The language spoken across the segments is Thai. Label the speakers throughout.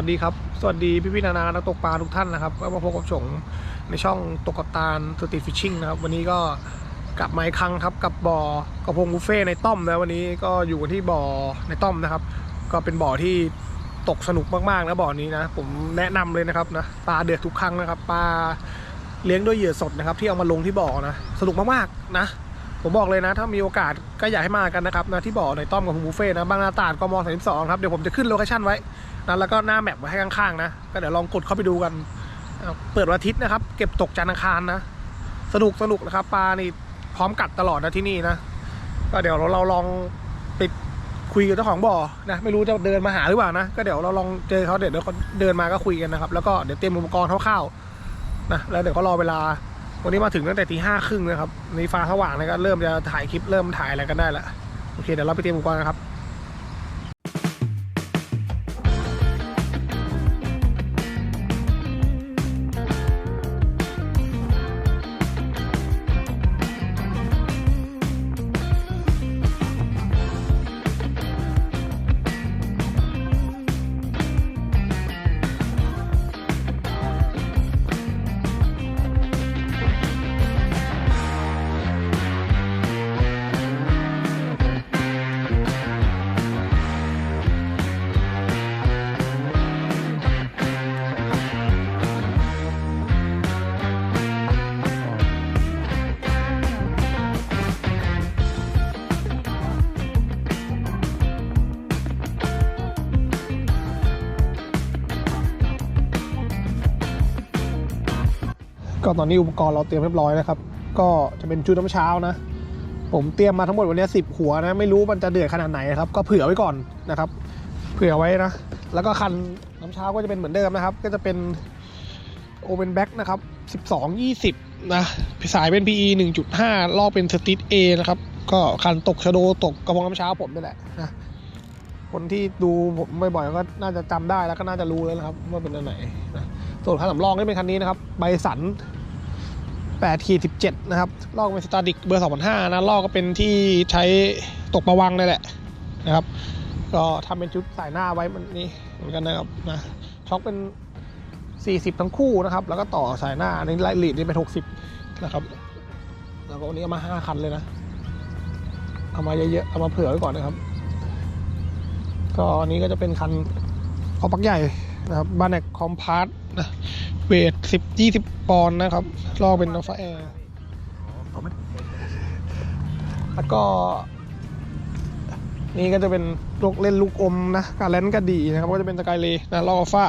Speaker 1: สวัสดีครับ สวัสดีพี่พี่ๆนานานักตกปลาทุกท่านนะครับก็มาพบกับชงในช่องตกกับตาลสตรีฟิชชิ่งนะครับ วันนี้ก็กลับมาอีกครั้งครับ กับบ่อกระพงบุฟเฟ่ในต้อมนะวันนี้ก็อยู่กันที่บ่อในต้อมนะครับ ก็เป็นบ่อที่ตกสนุกมากๆนะบ่อนี้นะ ผมแนะนำเลยนะครับนะปลาเดือดทุกครั้งนะครับปลาเลี้ยงด้วยเหยื่อสดนะครับ ที่เอามาลงที่บ่อนะ สนุกมากๆนะ ผมบอกเลยนะ ถ้ามีโอกาสก็อยากให้มากันนะครับนะที่บ่อในต้อมกับบุฟเฟ่นะบางนาตาดกม32ครับเดี๋ยวผมจะขึ้นโลเคชั่นไว้นะแล้วก็หน้าแมปไว้ให้ข้างๆนะก็เดี๋ยวลองกดเข้าไปดูกันเปิดวันอาทิตย์นะครับ เก็บตกจันทร์อังคารนะ สนุกสนุกนะครับปลานี่พร้อมกัดตลอดนะที่นี่นะก็เดี๋ยวเราเราลองไปคุยกับเจ้าของบ่อนะไม่รู้จะเดินมาหาหรือเปล่านะก็เดี๋ยวเราลองเจอเขาเดี๋ยวเดี๋ยวเดินมาก็คุยกันนะครับแล้วก็เดี๋ยวเตรียมอุปกรณ์คร่าวๆนะแล้วเดี๋ยวเขารอเวลา วันนี้มาถึงตั้งแต่ตีห้าครึ่งนะครับในฟ้าสว่างนะก็เริ่มจะถ่ายคลิปเริ่มถ่ายอะไรกันได้ละโอเคเดี๋ยวเราไปเตรียมอุปกรณ์นะครับ ก็ตอนนี้อุปกรณ์เราเตรียมเรียบร้อยนะครับ ก็จะเป็นชุดน้ำเช้านะ ผมเตรียมมาทั้งหมดวันนี้สิบหัวนะ ไม่รู้มันจะเดือดขนาดไหนนะครับ ก็เผื่อไว้ก่อนนะครับ เผื่อไว้นะ แล้วก็คันน้ำเช้าก็จะเป็นเหมือนเดิมนะครับ ก็จะเป็นโอเ n นแบ็กนะครับ12 20นะสายเป็น PE 1.5 ลอกเป็นสติ A นะครับ ก็คันตกชะโดตกกระพงน้ำเช้าผมนี่แหละนะคนที่ดูผมบ่อยๆก็น่าจะจำได้แล้วก็น่าจะรู้แล้วนะครับ ว่าเป็นอันไหนนะส่วนคันสำรองนี่เป็นคันนี้นะครับ ใบสัน 8ขีด17 นะครับ ลอกเป็นสตาร์ดิกเบอร์ 2005 นะ ลอกก็เป็นที่ใช้ตกประวังนี่แหละนะครับ ก็ทำเป็นชุดสายหน้าไว้มันนี่เหมือนกันนะครับนะช็อคเป็น 40 ทั้งคู่นะครับ แล้วก็ต่อสายหน้าอันไลท์ลีดนี่เป็น 60 นะครับ แล้วก็วันนี้เอามา 5 คันเลยนะ เอามาเยอะๆ เอามาเผื่อไว้ก่อนนะครับ ก็อันนี้ก็จะเป็นคันคอปักใหญ่นะครับบานเนกคอมพาร์ตนะ เวทสิบยี่สิบปอนด์นะครับ ลอกเป็นอัลฟาแอร์แล้วก็ นี่ก็จะเป็นลูกเล่นลูกอมนะ การแลนก็ดีนะครับ ก็จะเป็นสกายเลนะลอกอัลฟา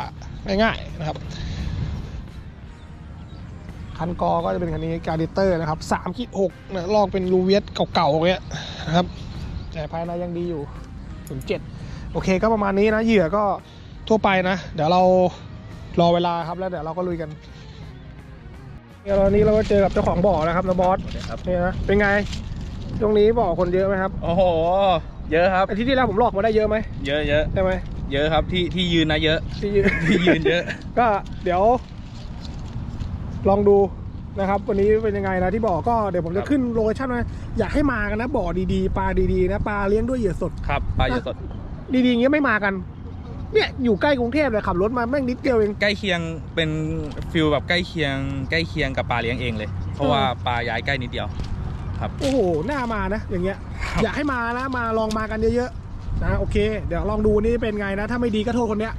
Speaker 1: ง่ายๆนะครับ คันกอก็จะเป็นคันนี้การดิเตอร์นะครับสามขีดหกนะลอกเป็นลูเวสเก่าๆเงี้ยนะครับ แต่ภายในยังดีอยู่ถึงเจ็ดโอเคก็ประมาณนี้นะเหยื่อก็ทั่วไปนะ เดี๋ยวเรา รอเวลาครับแล้วเดี๋ยวเราก็ลุยกันเดี๋ยวตอนนี้เราก็เจอกับเจ้าของบ่อนะครับนะบอส
Speaker 2: ครับ
Speaker 1: นี่นะเป็นไงตรงนี้บ่อคนเยอะไหมครับ
Speaker 2: โอ้โห เยอะครับ
Speaker 1: อาทิตย์ที่แล้วผมลอกมาได้เยอะไหม
Speaker 2: เยอะเยอะ
Speaker 1: ใช่ไหม
Speaker 2: เยอะครับที่ที่ยืนนะเยอะ
Speaker 1: ที่ยืน
Speaker 2: ที่ยืนเยอะ
Speaker 1: ก็เดี๋ยว ลองดูนะครับ วันนี้เป็นยังไงนะที่บ่อก็เดี๋ยวผมจะ
Speaker 2: ครับ
Speaker 1: ขึ้นโลเคชั่นไว้อยากให้มากันนะบ่อดีๆปลาดีๆนะปลาเลี้ยงด้วยเหยื่อสด
Speaker 2: ครับปลาเยอะสด
Speaker 1: ดีๆอย่างเงี้ยไม่มากัน เนี่ยอยู่ใกล้กรุงเทพเลยขับรถมาแม่งนิดเดียวเอง
Speaker 2: ใกล้เคียงเป็นฟิลแบบใกล้เคียง ใกล้เคียงกับปลาเลี้ยงเองเลย เพราะว่าปลาย้ายใกล้นิดเดียว ครับ
Speaker 1: โอ้โหน่ามานะ อย่างเงี้ย อยากให้มานะมาลองมากันเยอะๆนะโอเค เดี๋ยวลองดูนี่เป็นไงนะ ถ้าไม่ดีก็โทษคนเนี้ย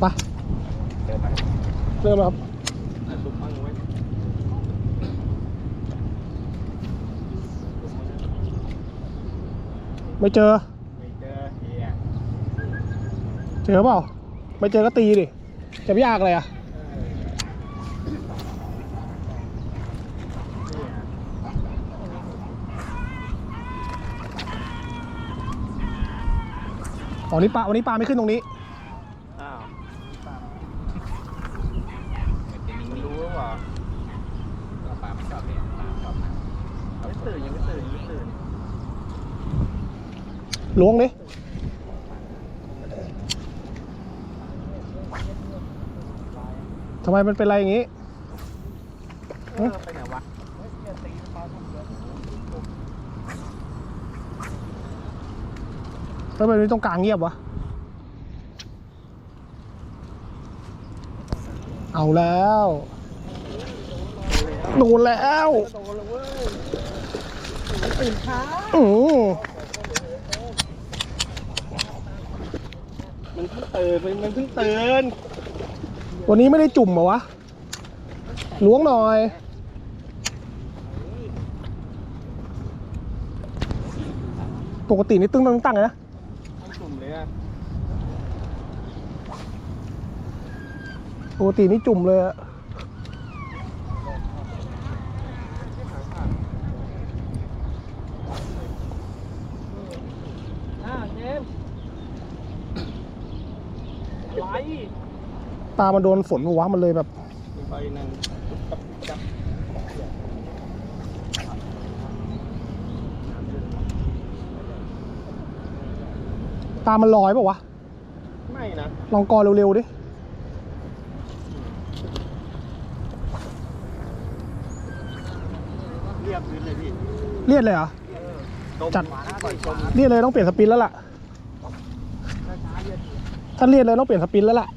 Speaker 1: ไปเริ่มแล้วครับ ไม่เจอเจอเปล่า ไม่เจอก็ตีดิ จะไม่ยากเลยอะอ๋อนี่ปลาวันนี้ปลาไม่ขึ้นตรงนี้
Speaker 2: ล้
Speaker 1: วงดิทำไมมันเป็นไรอย่างนี้ทำไมนี่ต้องกลางเงียบวะ เอาแล้วโดนแล้ว
Speaker 2: โดนแล้วเว้ยตื่ มันเพิ่งตื่น มันเพิ่งตื่น
Speaker 1: วันนี้ไม่ได้จุ่มเหรอวะ ล้วงหน่อย ปกตินี่ตึ้งตั้งตั้งเลยนะ
Speaker 2: ต้องจุ่มเลยอะ
Speaker 1: ปกตินี่จุ่มเลยอะ
Speaker 2: อ้าวเจมส์ไหล
Speaker 1: ตามันโดนฝนวะมันเลยแบบ
Speaker 2: ไปนั่งจับ
Speaker 1: ตามันลอยเปล่าวะ
Speaker 2: ไม่นะ
Speaker 1: ลองกอเร็วๆดิ
Speaker 2: เรียบพื้นเลยพี่
Speaker 1: เลียดเลยเหรอ จัด
Speaker 2: ปล่อยชม
Speaker 1: เลียดเลยต้องเปลี่ยนสปินแล้วล่ะ ถ้าเลียดเลยต้องเปลี่ยนสปินแล้วล่ะ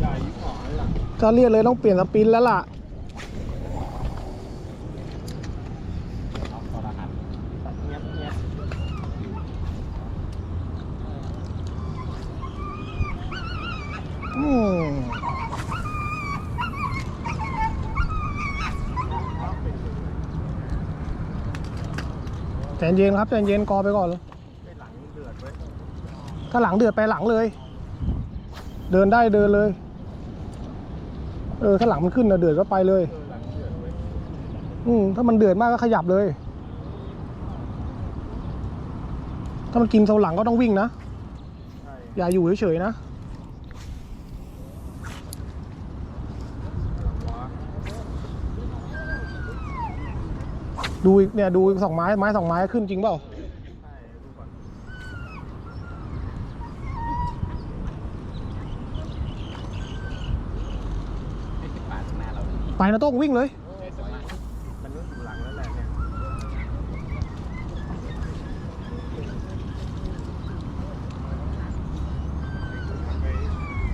Speaker 2: ใหญ่หอหลัง
Speaker 1: ถ้าเลียดเลยต้องเปลี่ยนสปินแล้วล่ะ
Speaker 2: เงี้ยเงี้ย
Speaker 1: อืมใจเย็นครับใจเย็นกอไปก่อนเลยถ้าหลังเดือดไปหลังเลย เดินได้เดินเลย เออถ้าหลังมันขึ้นนะเดือดก็ไปเลย
Speaker 2: อื
Speaker 1: มถ้ามันเดือดมากก็ขยับเลย ถ้ามันกินเสาหลังก็ต้องวิ่งนะ
Speaker 2: ใช่
Speaker 1: อย่าอยู่เฉยๆนะ ดูอีกเนี่ยดูอีกสองไม้ไม้สองไม้ขึ้นจริงเปล่า
Speaker 2: ใช่ดูก่อนไอ้ที่ปาดหน้าเรา
Speaker 1: ไปนะโต้งวิ่งเลย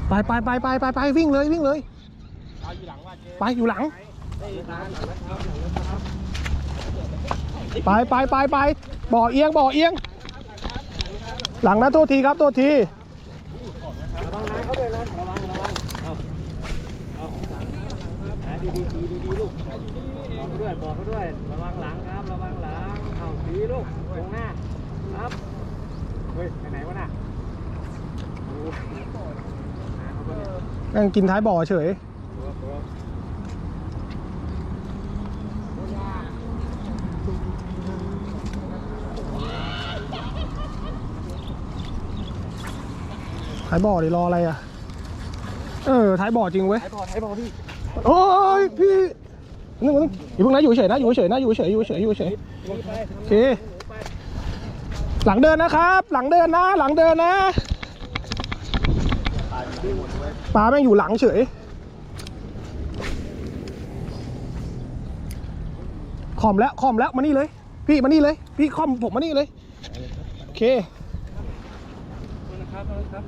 Speaker 1: ไปไปไปไปไปไปวิ่งเลยวิ่งเลย
Speaker 2: เอาอยู่หลัง
Speaker 1: ไปอยู่หลัง ไปไปไปไปบ่อเอียงบ่อเอียง หลังนะโทษทีครับโทษที
Speaker 2: ระวังน้ำเขาด้วยนะระวังระวังเอาเอาหาดีดีดีดีดีลูกบอกเขาด้วยบอกเขาด้วย ระวังหลังครับ ระวังหลังเอาดีลูกตรงหน้า ครับเฮ้ยไปไหนวะน่ะโอ้โหหาเขาด้วยเนี่ย
Speaker 1: นั่งกินท้ายบ่อเฉย
Speaker 2: ตัวตัว
Speaker 1: ท้ายบ่อดิรออะไรอะ เออ ท้ายบ่อจริงเว้ย
Speaker 2: ไอ้บอลไอ้บอลพี่
Speaker 1: โอ้ยพี่นึกนึงอยู่าเพิ่งนะอยู่เฉยนะ อยู่เฉยนะ อยู่เฉย อยู่เฉย อยู่เฉย
Speaker 2: ลงไป
Speaker 1: โอเค หลังเดินนะครับ หลังเดินนะ หลังเดินนะ ปลาแม่งอยู่หลังเฉย คอมแล้วคอมแล้วมานี่เลย พี่มานี่เลย พี่คอมผมมานี่เลย โอเค
Speaker 2: นะครับนะครับ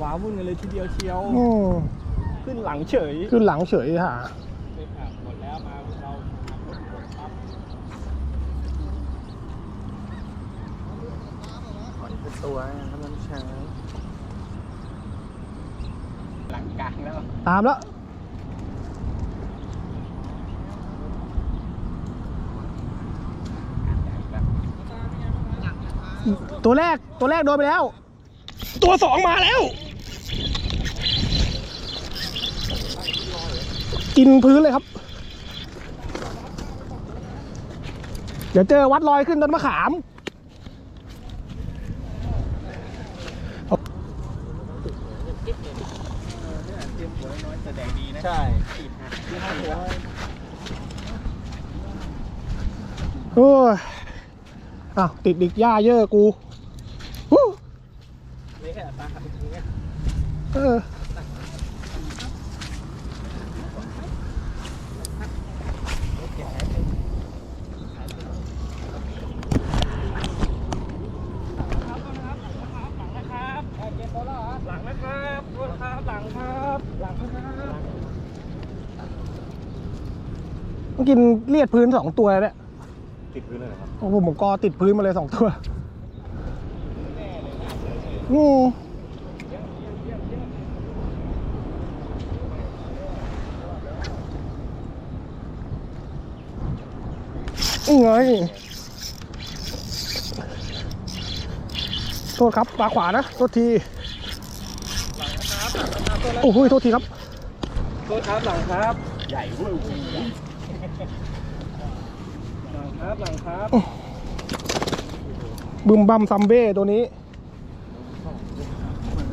Speaker 2: ว้าวุ่นกันเลยทีเดียวเชียว
Speaker 1: อืม
Speaker 2: ขึ้นหลังเฉย
Speaker 1: ขึ้นหลังเฉยฮะ
Speaker 2: ไม่ขาดหมดแล้วมาเราขับรถกดปั๊บขอ เป็นตัวนะครับมันช้าหลังกลางแล้ว
Speaker 1: ตามแล้วตัวแรกตัวแรกโดนไปแล้ว ตัวสองมาแล้ว กินพื้นเลยครับ เดี๋ยวเจอวัดลอยขึ้นต้นมะขาม
Speaker 2: อ้าติดอีกหญ้าเยอะกูฮู้ไม่ใช่ปลาครับจริง
Speaker 1: เนี่ยเออหลังนะครับรถครับ ห
Speaker 2: ลังครับ หลังครั
Speaker 1: บมันกินเลียดพื้นสองตัวแล้ว
Speaker 2: ติดพื้นเลยครับ
Speaker 1: โอ้โหผมกอติดพื้นมาเลยสองตัวอืมนี่ไงโทษครับปลาขวานะ โทษที โอ้โหโทษทีครับ
Speaker 2: โทษครับหลังครับ ใหญ่เว้ยหลัง ครับหลังครับ
Speaker 1: บึมบัมซัมเบ้ตัวนี้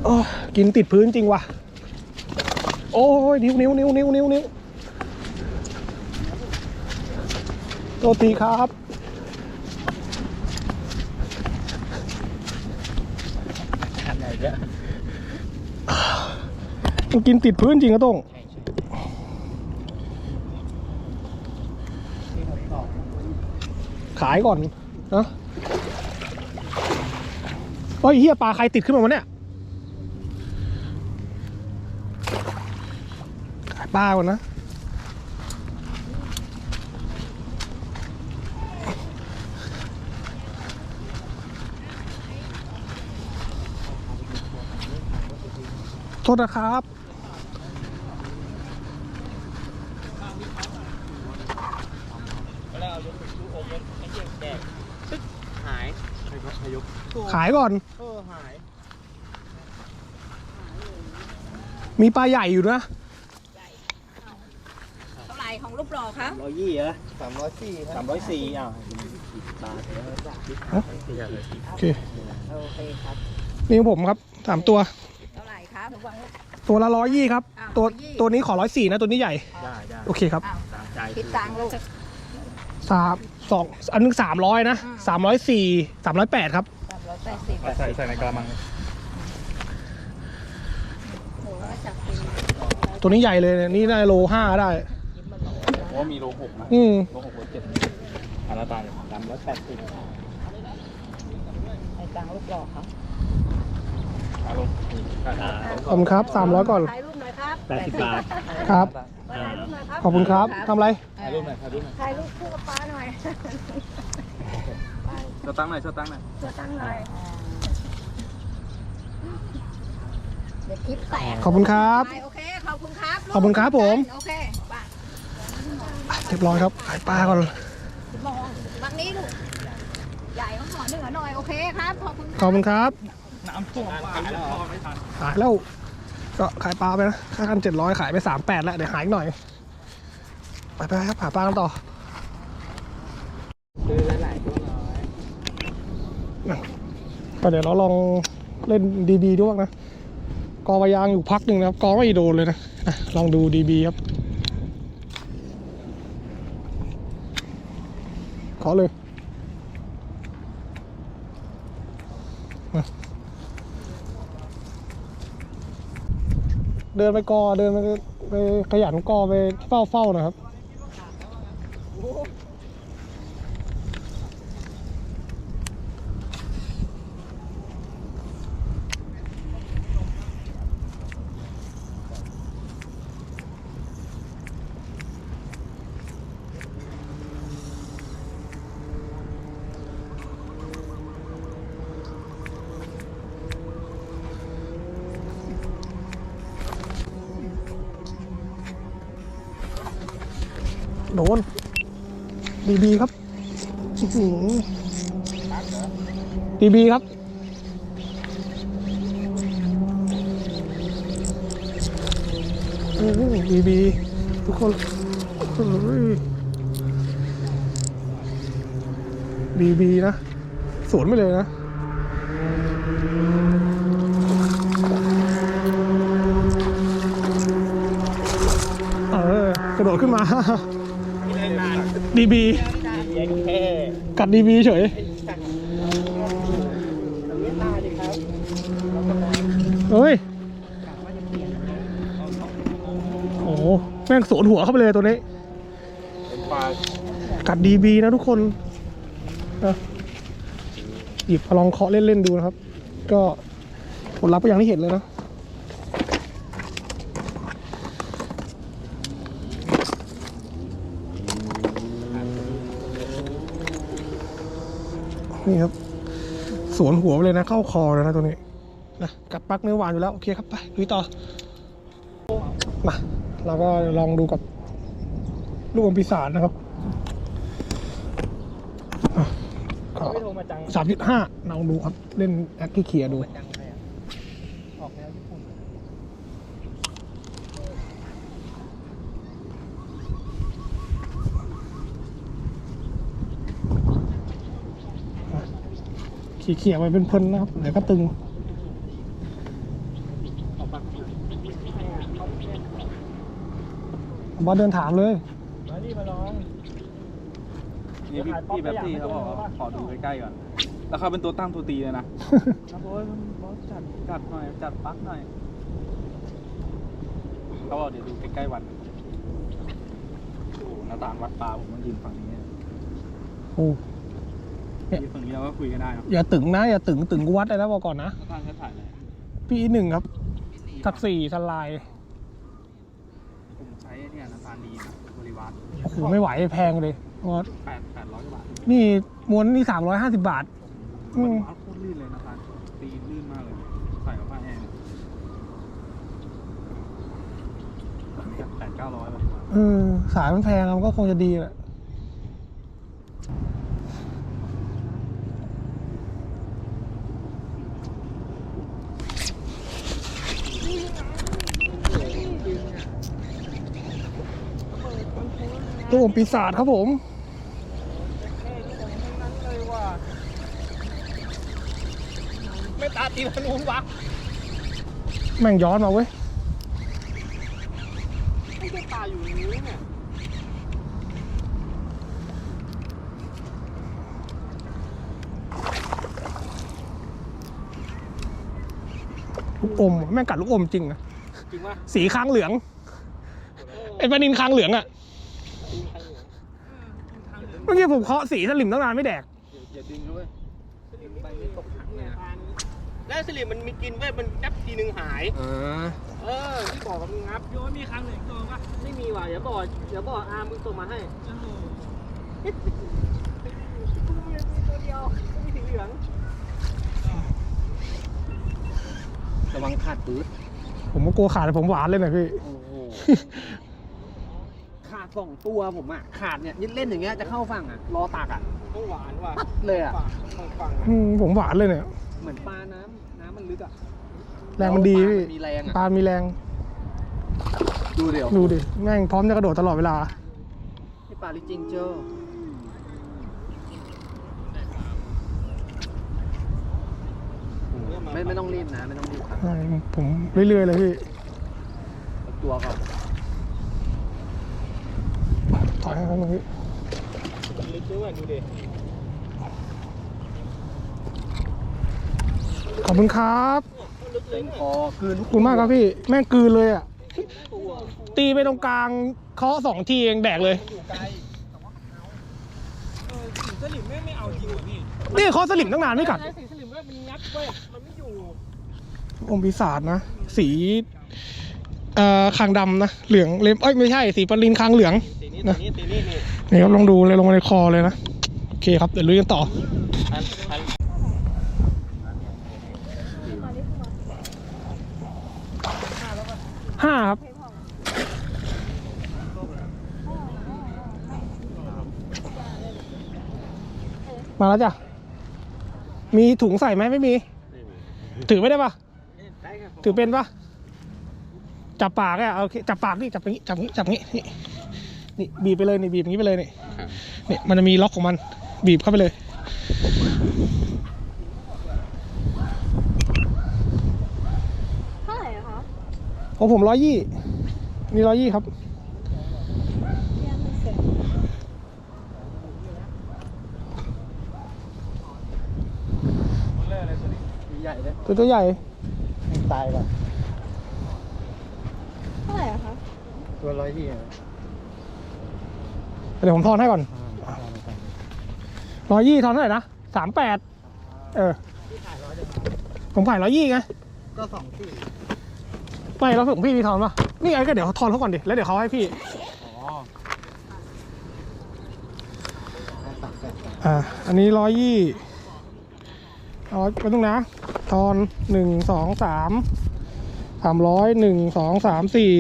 Speaker 1: โอ้ยกินติดพื้นจริงว่ะ โอ้ย นิ้วนิ้วนิ้วนิ้วนิ้วนิ้วโทษทีครับ
Speaker 2: ขนาดไหนเนี่ย
Speaker 1: มันกินติดพื้นจริงอะต้อง ขายก่อนนะโอ้ยเฮียปลาใครติดขึ้นมาวะเนี่ยขายปลาก่อนนะโทษนะครับ
Speaker 2: หายใครพยก
Speaker 1: ขายก่อน
Speaker 2: เออหาย
Speaker 1: มีปลาใหญ่อยู่นะ
Speaker 3: เท่าไหร่ของรูปหล่อครับ
Speaker 2: ร้อยยี่เหรอสามร้อยสี่สามร้อยสี่อะตาเสีย
Speaker 1: โอเค
Speaker 3: โอเคครับ
Speaker 1: นี่ของผมครับสามตัว
Speaker 3: เท่าไหร่ครับระวัง
Speaker 1: ตัวละร้อยยี่ครับ
Speaker 3: อ้าว
Speaker 1: ตัว
Speaker 3: 120
Speaker 1: ตัวนี้ขอร้อยสี่นะ ตัวนี้ใหญ่
Speaker 2: ได้ได้
Speaker 1: โอเคครับ
Speaker 3: อ้าว
Speaker 2: ตามใจ
Speaker 3: คิดตังค์ลูก
Speaker 1: สามสองอันนึงสามร้อยนะ
Speaker 3: อืม
Speaker 1: สามร้อยสี่สามร้อยแปดครับ
Speaker 3: สาม ร้อยแปดสิบ
Speaker 2: ใส่ใส่ในกระมัง
Speaker 3: หมูว่าจับเป็น
Speaker 1: ตัวนี้ใหญ่เลยเนี่ยนี่ได้โลห้าได้
Speaker 2: โอ้มีโลหกนะ
Speaker 1: อืม
Speaker 2: โลหกโลเจ็ดอันละตาสามร้อยแปดสิบ
Speaker 3: ไอ้ตังค์รูปหล่อครับ
Speaker 2: อารมณ์อ่า
Speaker 1: ขอบคุณครับสามร้อยก่อน
Speaker 3: ถ่ายรูปหน่อยครับ
Speaker 2: แปดสิบบาท
Speaker 1: ครับ
Speaker 3: ถ่ายรูปหน่อยครับ
Speaker 1: ขอบคุณครับทำอะไร
Speaker 2: ถ่ายรูปหน่อยถ่ายรูปหน่อย
Speaker 3: ถ่ายรูปคู่กับป้าหน่อย
Speaker 2: ชดตั้งหน่อยชดตั้งหน่อย
Speaker 3: ตัวตั้งหน่อยเดี๋ยวคลิปแตก
Speaker 1: ขอบคุณครับ
Speaker 3: ไปโอเค ขอบคุณครับลูก
Speaker 1: ขอบคุณครับผม
Speaker 3: โอเคไป
Speaker 1: เรียบร้อยครับขายปลาก่อน
Speaker 3: มองบางนี้ลูกใหญ่ต้องขอเหนือหน่อย โอเคครับ ขอบคุณ
Speaker 1: ขอบคุณครับ
Speaker 2: น้ำท่วมปลาแล้วไม่ทัน
Speaker 1: ขายแล้ว ก็ขายปลาไปนะค่ากันเจ็ดร้อยขายไปสามแปดแล้ว เดี๋ยวหายอีกหน่อย ไปไปครับหาปลากันต่อ
Speaker 2: ซื้อหลายตัวน้อย
Speaker 1: ก็ เดี๋ยวเราลองเล่นดีบีด้วยนะ กอวายางอยู่พักหนึ่งนะครับ กอไม่โดนเลยนะะลองดูดีบีครับ ขอเลยเดินไปกอเดินไปไปขยันกอไปเฝ้าเฝ้าๆนะครับ โดนดีบีครับดีบีครับดีบี ทุกคนดีบีนะ สวนไปเลยนะเออกระโดดขึ้นมา ดีบีกัดดีบีเฉยเฮ้ย โอ้โหแม่งสวนหัวเข้าไปเลยตัวนี้ กัดดีบีนะทุกคนนะหยิบลองเคาะเล่น ๆ ดูนะครับ ก็ผลลัพธ์ก็อย่างที่เห็นเลยนะ นี่ครับ สวนหัวไปเลยนะเข้าคอเลยนะตัวนี้นะกัดปักเนื้อหวานอยู่แล้ว โอเคครับไปลุยต่อมาเราก็ลองดูกับลูกอมปีศาจนะครับอะก็
Speaker 2: ไม่โทรมาจัง
Speaker 1: สามจุดห้าลองดูครับ เล่นแอคเคลียร์ดู
Speaker 2: จังเลยอะออกแนวญี่ปุ่น
Speaker 1: ขี่เขี่ยไปเป็นเพลินนะครับเดี๋ยวก็ตึง
Speaker 2: ออกปาก
Speaker 1: บอสเดินถามเลย
Speaker 2: มาดิมาลอง
Speaker 4: นี่พี่พี่แบบซี่เขาบอกว่าขอดูใกล้ๆก่อน แล้วเขาเป็นตัวตั้งตัวตีเลยนะแล้วโอ้ยบอสจัดจัดหน่อยจัดปักหน่อยเขาบอกเดี๋ยวดูใกล้ๆวันโอ้หหน้าต่างวัดปลาผมมันยืนฝั่งนี้
Speaker 1: โอ้
Speaker 4: ยืนฝั่งนี้เราก็คุยกันได้เนอะ
Speaker 1: อย่าตึงนะ อย่าตึงตึงกูวัดเลยนะบอกก่อนนะ
Speaker 4: หน้าต่างเขาถ่ายอะไร
Speaker 1: ปีหนึ่งครับทักสี่สลาย
Speaker 4: ผมใช้เนี่ยน้ำตาลดีนะบริวาร
Speaker 1: โอ้โหไม่ไหวแพงเลยบอส
Speaker 4: แปดแปดร้อยกว่าบาท
Speaker 1: นี่ม้วนนี่สามร้อยห้าสิบบาท
Speaker 4: บ
Speaker 1: อืม
Speaker 4: ริวารโคตรลื่นเลยน้ำตาลตีลื่นมากเลยใส่กับผ้าแห้งแปดเก้าร้อยบาท
Speaker 1: เออสายมันแพงอะมันก็คงจะดีแหละ ผมปีศาจครับผม
Speaker 2: ไม่ตาตีมันนู้นวะ
Speaker 1: แม่งย้อนมาเว้ย
Speaker 2: ไม่ใช่ปลาอยู่อย่างนี้เนี่ย
Speaker 1: ลูกอมอะแม่งกัดลูกอมจริงนะ
Speaker 2: จริงปะ
Speaker 1: สีค้างเหลืองไอ้ปลานินค้างเหลืองอะ เมื่อกี้ผมเคาะสีสลิมตั้งนานไม่แดก
Speaker 4: อย่าดึงด้วย
Speaker 2: ไปไม่ตกถังเนี่ยแล้วสลิมมันมีกินเว้ยมันจับทีหนึ่งหายเออที่บอกกับมึงงับโยนมีครั้งหนึ่งตัวปะไม่มีว่ะอย่าบอกอย่าบอกอาร์มมึงส่งมาให้ตัวเดียวไม่มีสีเหลือง
Speaker 4: ระวังขาดปื๊ด
Speaker 1: ผมก็กลัวขาดแต่ผมหวานเลยนะพี่
Speaker 5: โอ้โหขาด สองตัวผมอะขาดเนี่ยเล่นอย่างเงี้ยจะเข้าฝั่งอะรอตักอะ
Speaker 2: ต้องหวานว่ะ
Speaker 5: ปัดเลยอะ
Speaker 2: ฝั่งฝั่ง
Speaker 1: อืมผมหวานเลยเนี่ย
Speaker 5: เหมือนปลาน้ำน้ำมันลึกอะ
Speaker 1: แรงมันดี
Speaker 5: ปลา
Speaker 1: พี่
Speaker 5: มันมีแรงอะ
Speaker 1: ปลามีแรง
Speaker 5: ดูเดี๋ยว
Speaker 1: ดูดิแม่งพร้อมจะกระโดดตลอดเวลา
Speaker 5: นี่ปลาลิจิงเจอไม่ไม่ต้องรีบนะ ไม่ต้องรีบครับ
Speaker 1: ใช่ผมเรื่อยๆเลยพี่
Speaker 5: เอาตัวก่อน
Speaker 1: ถอยให้เขาหน่อยพี่
Speaker 2: ลึกด้วยดูดิ
Speaker 1: ขอบคุณครับ
Speaker 2: ลึกเลย
Speaker 5: คอคืน
Speaker 1: ขอบคุณมากครับพี่ แม่งกลืนเลยอะ ตีไปตรงกลางเคาะสองทีเองแดกเลย
Speaker 2: สลิมไม่ไม่เอาจริงว่ะพี่
Speaker 1: นี่เคาะสลิมตั้งนานไม่กัด
Speaker 2: สีสลิมมันงับเว้ยมันไม่อยู่
Speaker 1: อมปีศาจนะ สีเอ่อคางดำนะ เหลืองเลมเอ้ยไม่ใช่ สีปรินคางเหลือง
Speaker 2: นี้ตีนี้ตีนี้นี่
Speaker 1: นี่ครับลองดูเลยลงมาในคอเลยนะ โอเคครับ เดี๋ยวลุยกันต่อ
Speaker 2: พันพัน
Speaker 1: ห้าครับมาแล้วจ้ะ มีถุงใส่ไหมไม่มี ถือไม่ได้ปะ
Speaker 2: ได้ครับ
Speaker 1: ถือเป็นปะจับปากอะโอเค จับปากนี่ จับอย่างนี้ จับอย่างนี้ จับอย่างนี้ นี่นี่บีบไปเลยนี่บีบอย่างนี้ไปเลยนี่นี่มันจะมีล็อกของมัน บีบเข้าไปเลย
Speaker 3: เท่าไหร่อะคะ
Speaker 1: ของผมร้อยยี่นี่ร้อยยี่ครับ
Speaker 5: ใหญ่เลย
Speaker 1: ตัวตัวใหญ่
Speaker 5: ตายก่อน
Speaker 3: เท่าไหร่อะคะ
Speaker 5: ตัวร้อยยี่
Speaker 1: เดี๋ยวผมทอนให้ก่อนร้อยยี่ทอนเท่าไหร่นะสามแปดเออ ผมขายร้อยยี่ไง
Speaker 5: ก็สองที่
Speaker 1: ไม่แล้วผมพี่มีทอนปะนี่ไอ้ก็เดี๋ยวทอนเขาก่อนดิ แล้วเดี๋ยวเขาให้พี่
Speaker 5: อ๋อสามแปด
Speaker 1: อ่า อันนี้ร้อยยี่เอาไปตรงนะ ทอนหนึ่งสองสามสามร้อยหนึ่งสองสามสี่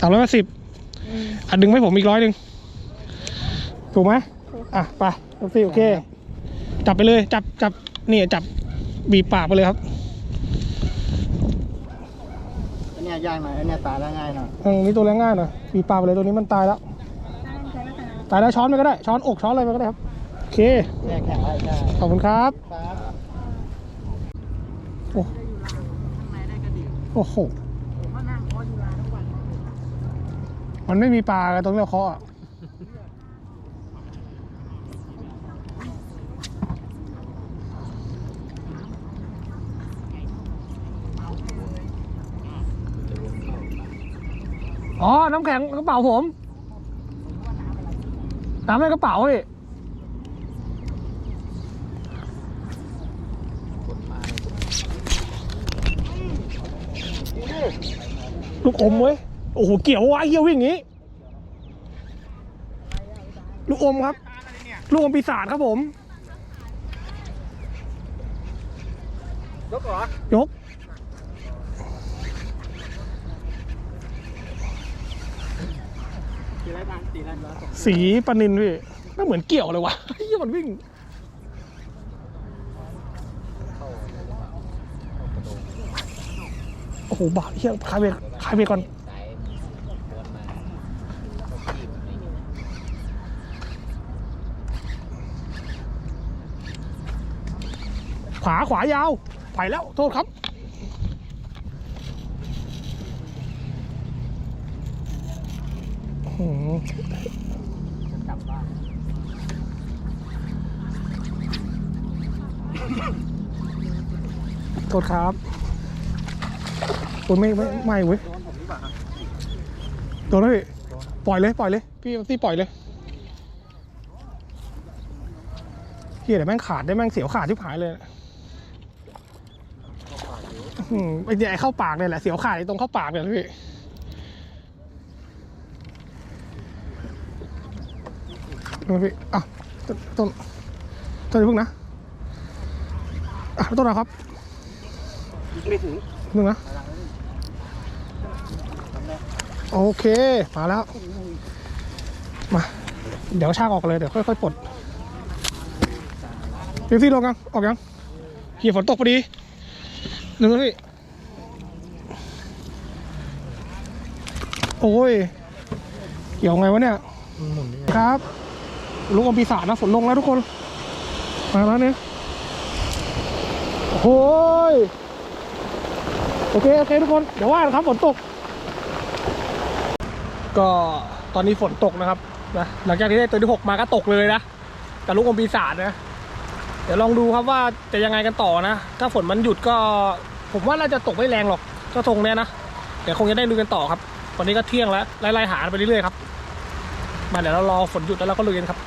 Speaker 1: สามร้อยสิบอะดึงให้ผมอีกร้อยหนึ่ง ถูกไหมอะไปโอเคโอเค จับไปเลย จับจับนี่จับบีบปากไปเลยครับ
Speaker 5: อันเนี้ยยากหน่อยอันเนี้ยตายแล้วง่ายหน่อย
Speaker 1: ตรงนี้ตัวแรงง่ายหน่อยบีบปากไปเลยตัวนี้มันตายแล้ว ตายแล้วช้อนไปก็ได้ ช้อนอกช้อนอะไรไปก็ได้ครับ โอเค
Speaker 5: แยกแข็งได้ได้
Speaker 1: ขอบคุณครับ
Speaker 5: ครับ
Speaker 1: โอ้โอ้โห มันไม่มีปลาตรงที่เราเคาะ อ๋อ น้ำแข็งกระเป๋าผมน้ำในกระเป๋าพี่ลูกอมเว้ย โอ้โห เกี่ยววะเฮียวิ่งอย่างงี้ ลูกอมครับ ลูกอมปีศาจครับผม
Speaker 5: ยกเหรอ
Speaker 1: ยก
Speaker 5: ตีไรบ้างตีไรบ้าง
Speaker 1: สีปนินพี่ไม่เหมือนเกี่ยวเลยวะเฮียมันวิ่ง โอ้โห บาดเฮียคายเบรกคายเบรกก่อน ขวา ขวายาว ไปแล้ว โทษครับ โทษครับโอ้ยไม่ไม่ไม่เว้ย
Speaker 5: โดนผมดีกว่าครับ
Speaker 1: โดนแล้วพี่ปล่อยเลยปล่อยเลย พี่พี่ปล่อยเลยเฮียเดี๋ยวแม่งขาดได้แม่งเสียวขาดที่หายเลยอืมไอ้เนี่ยไอ้เข้าปากเนี่ยแหละเสียวขาดไอ้ตรงเข้าปากเนี่ยพี่ดูพี่อะต้นต้นต้นอย่าเพิ่งนะอะต้นนะครับ
Speaker 5: ไม่ถึง
Speaker 1: นึ่งนะโอเค มาแล้ว มา เดี๋ยวชากออกเลย เดี๋ยวค่อยๆปลดเดี๋ยวพี่ลงยังออกยังเหียฝนตกพอดีหนึ่งนะพี่โอ้ย เกี่ยวไงวะเนี่ย ครับ ลูกอมปีศาจนะฝนลงแล้วทุกคน มาแล้วเนี่ยโอ้ย โอเค โอเค ทุกคน เดี๋ยวว่ากันครับฝนตก ก็ตอนนี้ฝนตกนะครับนะหลังจากที่ได้ตัวที่หกมาก็ตกเลยนะกับลูกอมปีศาจนะ เดี๋ยวลองดูครับว่าจะยังไงกันต่อนะ ถ้าฝนมันหยุดก็ ผมว่าน่าจะตกไม่แรงหรอกก็ทรงเนี้ยนะ เดี๋ยวคงจะได้ลุยกันต่อครับตอนนี้ก็เที่ยงแล้วไล่ๆหาไปเรื่อยๆครับ มาเดี๋ยวเรารอฝนหยุดแล้วเราก็ลุยกันครับ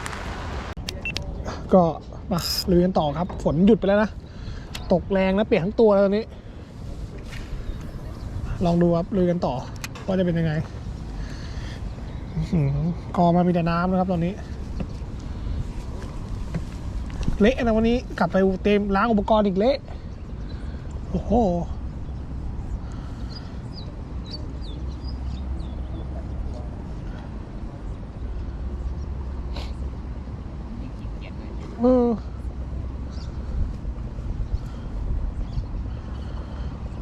Speaker 1: ก็มาลุยกันต่อครับ ฝนหยุดไปแล้วนะ ตกแรงนะเปียกทั้งตัวแล้วตอนนี้ ลองดูครับลุยกันต่อว่าจะเป็นยังไงกอมามีแต่น้ำนะครับตอนนี้ เละนะวันนี้กลับไปเต็มล้างอุปกรณ์อีกเละโอ้โหเออ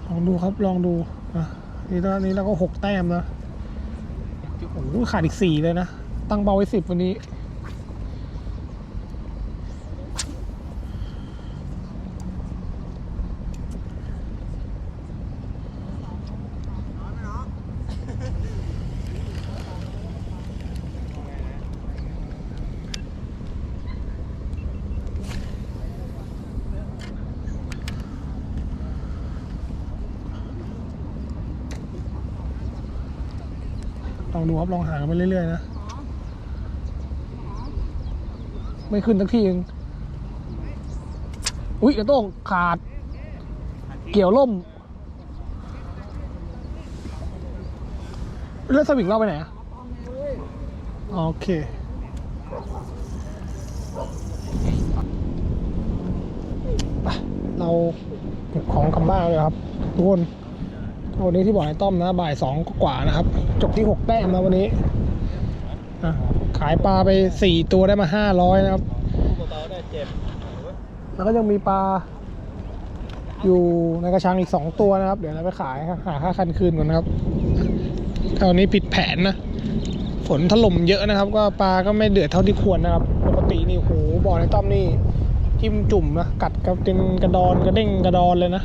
Speaker 1: ลองดูครับลองดู นะนี่ตอนนี้เราก็หกแต้มนะโอ้โหขาดอีกสี่เลยนะ ตั้งเบาไว้สิบวันนี้ ครับลองหากันไปเรื่อยๆนะ ไม่ขึ้นสักทีเองอุ้ยกระโต้งขาด เกี่ยวล่ม เลือดสวิงเราไปไหนอะโอเคไปรของกลับบ้านเลยครับทุกคน วันนี้ที่บอกให้ต้อมนะบ่ายสองกว่านะครับ จบที่หกแต้มนะวันนี้ขายปลาไปสี่ตัวได้มาห้าร้อยนะครับแล้วก็ยังมีปลา อยู่ในกระชังอีกสองตัวนะครับ เดี๋ยวเราไปขายหาค่าคันคืนก่อนนะครับคราวนี้ผิดแผนนะฝนถล่มเยอะนะครับ ก็ปลาก็ไม่เดือดเท่าที่ควรนะครับ ปกตินี่โหบ่อในต้อมนี่จิ้มจุ่มนะกัดกับเป็นกระดอนกระเด้งกระดอนเลยนะ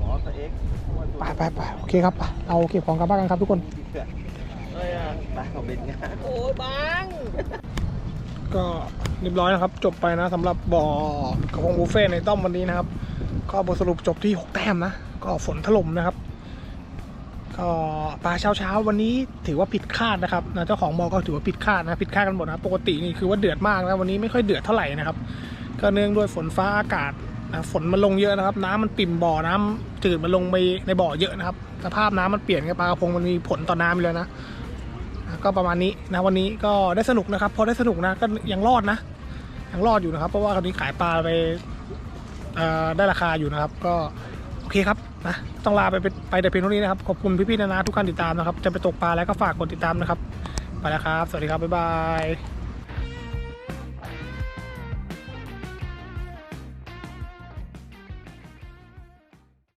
Speaker 4: อ๋อสเอ็ก
Speaker 1: ไปไปไปโอเคครับไปเราเก็บของกลับบ้านกันครับทุกคน
Speaker 4: เอ้ยอะตาเขาเป็นไง
Speaker 1: ก็เรียบร้อยนะครับ จบไปนะสำหรับบ่อกระพงบุฟเฟ่ต์ในต้อมวันนี้นะครับ ก็บทสรุปจบที่ 6 แต้มนะ ก็ฝนถล่มนะครับ ก็ปลาเช้าเช้าๆวันนี้ถือว่าผิดคาดนะครับนะเจ้าของบ่อก็ถือว่าผิดคาดนะผิดคาดกันหมดนะปกตินี่คือว่าเดือดมากนะวันนี้ไม่ค่อยเดือดเท่าไหร่นะครับ ก็เนื่องด้วยฝนฟ้าอากาศ นะฝนมันลงเยอะนะครับ น้ำมันปิ่มบ่อน้ำจืดมันลงไปในบ่อเยอะนะครับ สภาพน้ำมันเปลี่ยนกับปลากระพงมันมีผลต่อน้ำเลยนะก็ประมาณนี้นะวันนี้ก็ได้สนุกนะครับ พอได้สนุกนะก็ยังรอดนะยังรอดอยู่นะครับ เพราะว่าคราวนี้ขายปลาไปได้ราคาอยู่นะครับ ก็โอเคครับนะต้องลาไปไปไปแต่เพียงเท่านี้นะครับ ขอบคุณพี่ๆนานาทุกการติดตามนะครับ จะไปตกปลาแล้วก็ฝากกดติดตามนะครับไปแล้วครับ สวัสดีครับบ๊ายบาย